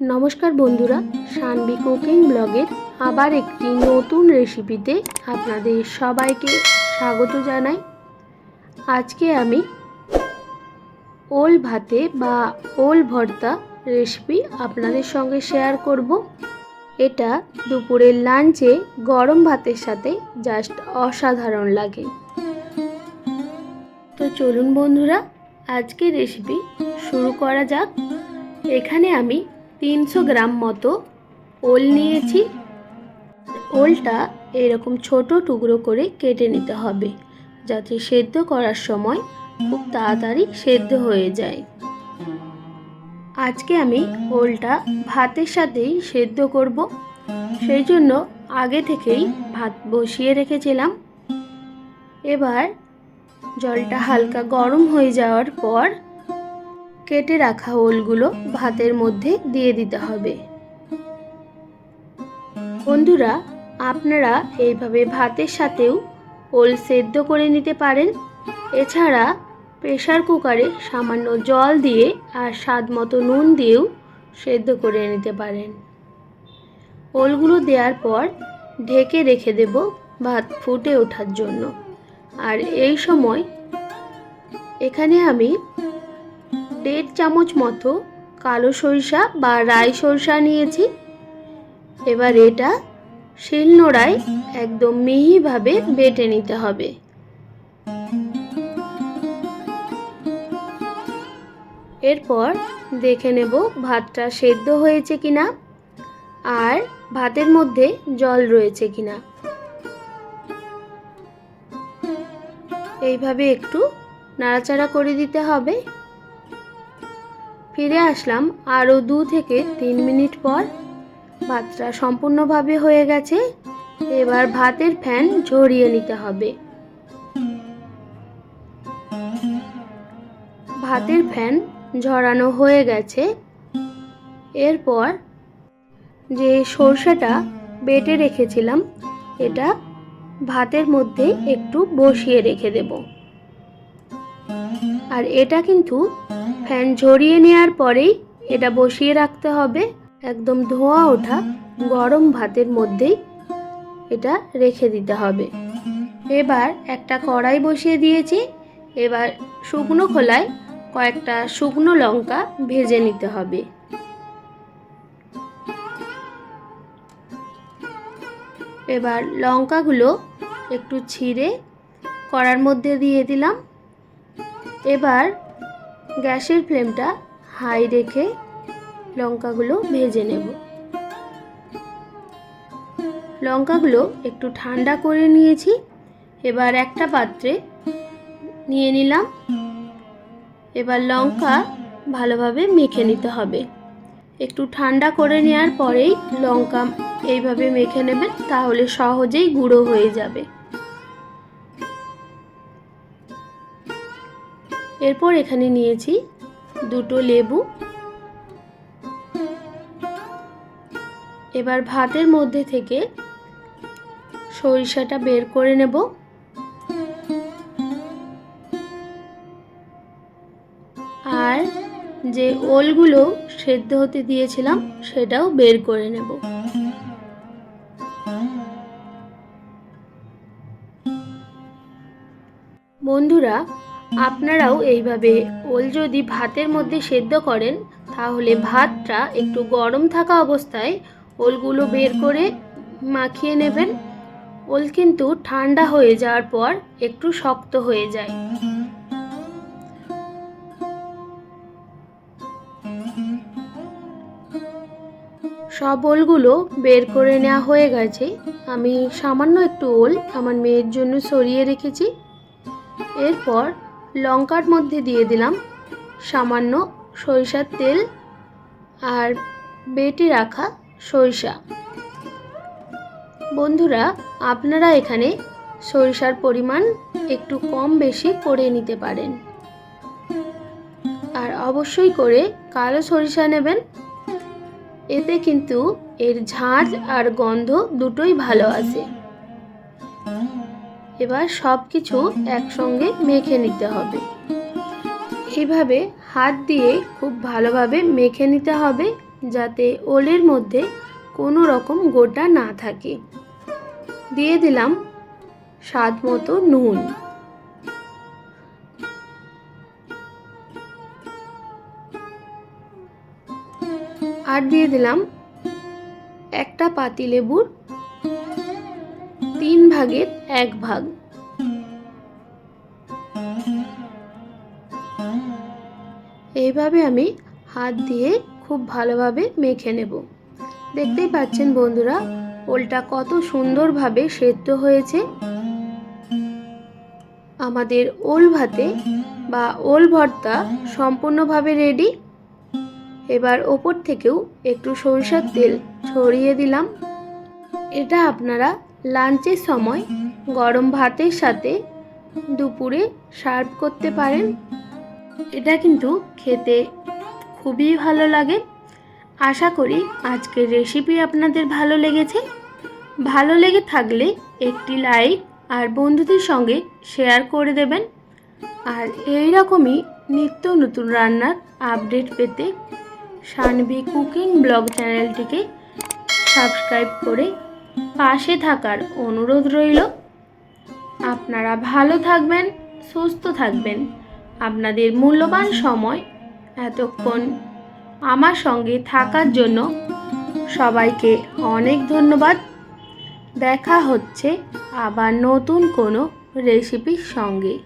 নমস্কার বন্ধুরা, সানবি কুকিং ব্লগের আবার একটি নতুন রেসিপিতে আপনাদের সবাইকে স্বাগত জানাই। আজকে আমি ওল ভাতে বা ওল ভর্তা রেসিপি আপনাদের সঙ্গে শেয়ার করব। এটা দুপুরের লাঞ্চে গরম ভাতের সাথে জাস্ট অসাধারণ লাগে। তো চলুন বন্ধুরা আজকে রেসিপি শুরু করা যাক। এখানে আমি তিনশো গ্রাম মতো ওল নিয়েছি। ওলটা এরকম ছোট টুকরো করে কেটে নিতে হবে, যাতে সেদ্ধ করার সময় খুব তাড়াতাড়ি সেদ্ধ হয়ে যায়। আজকে আমি ওলটা ভাতের সাথেই সেদ্ধ করব। সেই জন্য আগে থেকেই ভাত বসিয়ে রেখেছিলাম। এবার জলটা হালকা গরম হয়ে যাওয়ার পর কেটে রাখা ওলগুলো ভাতের মধ্যে দিয়ে দিতে হবে। বন্ধুরা, আপনারা এইভাবে ভাতের সাথেও ওল সেদ্ধ করে নিতে পারেন। এছাড়া প্রেশার কুকারে সামান্য জল দিয়ে আর স্বাদ মতো নুন দিয়েও সেদ্ধ করে নিতে পারেন। ওলগুলো দেওয়ার পর ঢেকে রেখে দেব ভাত ফুটে ওঠার জন্য। আর এই সময় এখানে আমি দেড় চামচ মতো কালো সরিষা বা রাই সরিষা নিয়েছি। এবার এটা শিলনোড়ায় একদম মিহিভাবে বেটে নিতে হবে। এরপর দেখে নেব ভাতটা সেদ্ধ হয়েছে কিনা আর ভাতের মধ্যে জল রয়েছে কিনা। এইভাবে একটু নাড়াচাড়া করে দিতে হবে। ফিরে আসলাম আরও দু থেকে তিন মিনিট পর। ভাতটা সম্পূর্ণভাবে হয়ে গেছে। এবার ভাতের ফ্যান ঝরিয়ে নিতে হবে। ভাতের ফ্যান ঝরানো হয়ে গেছে। এরপর যে সর্ষেটা বেটে রেখেছিলাম, এটা ভাতের মধ্যে একটু বসিয়ে রেখে দেব। আর এটা কিন্তু ফ্যান ঝরিয়ে নেওয়ার পরেই এটা বসিয়ে রাখতে হবে। একদম ধোয়া ওঠা গরম ভাতের মধ্যেই এটা রেখে দিতে হবে। এবার একটা কড়াই বসিয়ে দিয়েছি। এবার শুকনো খোলায় কয়েকটা শুকনো লঙ্কা ভেজে নিতে হবে। এবার লঙ্কাগুলো একটু ছিঁড়ে কড়ার মধ্যে দিয়ে দিলাম। এবার গ্যাসের ফ্লেমটা হাই রেখে লঙ্কাগুলো ভেজে নেব। লঙ্কাগুলো একটু ঠান্ডা করে নিয়েছি। এবার একটা পাত্রে নিয়ে নিলাম। এবার লঙ্কা ভালোভাবে মেখে নিতে হবে। একটু ঠান্ডা করে নেওয়ার পরেই লঙ্কা এইভাবে মেখে নেবেন, তাহলে সহজেই গুঁড়ো হয়ে যাবে। এরপর এখানে নিয়েছি দুটো লেবু। এবার ভাতের মধ্যে থেকে সরিষাটা বের করে নেব। আর যে ওলগুলো সেদ্ধ হতে দিয়েছিলাম সেটাও বের করে নেব। বন্ধুরা আপনারাও এইভাবে ওল যদি ভাতের মধ্যে সেদ্ধ করেন, তাহলে ভাতটা একটু গরম থাকা অবস্থায় ওলগুলো বের করে মাখিয়ে নেবেন। ওল কিন্তু ঠান্ডা হয়ে যাওয়ার পর একটু শক্ত হয়ে যায়। সব ওলগুলো বের করে নেওয়া হয়ে গেছে। আমি সামান্য একটু ওল আমার মেয়ের জন্য সরিয়ে রেখেছি। এরপর লঙ্কার মধ্যে দিয়ে দিলাম। সামান্য সরিষার তেল আর বেটে রাখা সরিষা। বন্ধুরা, আপনারা এখানে সরিষার পরিমাণ একটু কম বেশি করে নিতে পারেন। আর অবশ্যই করে কালো সরিষা নেবেন। এতে কিন্তু এর ঝাঁঝ আর গন্ধ দুটোই ভালো আসে এবার সব কিছু একসঙ্গে মেখে নিতে হবে। এইভাবে হাত দিয়ে খুব ভালোভাবে মেখে নিতে হবে যাতে ওলের মধ্যে কোনো রকম গোটা না থাকে। দিয়ে দিলাম স্বাদ মতো নুন। আর দিয়ে দিলাম একটা পাতিলেবুর তিন ভাগের এক ভাগ। এইভাবে আমি হাত দিয়ে খুব ভালোভাবে মেখে নেব। দেখতেই পাচ্ছেন বন্ধুরা, ওলটা কত সুন্দরভাবে সেদ্ধ হয়েছে। আমাদের ওল ভাতে বা ওল ভর্তা সম্পূর্ণভাবে রেডি এবার ওপর থেকেও একটু সরিষার তেল ছড়িয়ে দিলাম। এটা আপনারা লাঞ্চের সময় গরম ভাতের সাথে দুপুরে সার্ভ করতে পারেন। এটা কিন্তু খেতে খুবই ভালো লাগে। আশা করি আজকের রেসিপি আপনাদের ভালো লেগেছে। ভালো লেগে থাকলে একটি লাইক আর বন্ধুদের সঙ্গে শেয়ার করে দেবেন। আর এই রকমই নিত্য নতুন রান্নার আপডেট পেতে সানভি কুকিং ব্লগ চ্যানেলটিকে সাবস্ক্রাইব করে পাশে থাকার অনুরোধ রইল। আপনারা ভালো থাকবেন, সুস্থ থাকবেন। আপনাদের মূল্যবান সময় এতক্ষণ আমার সঙ্গে থাকার জন্য সবাইকে অনেক ধন্যবাদ। দেখা হচ্ছে আবার নতুন কোনো রেসিপির সঙ্গে।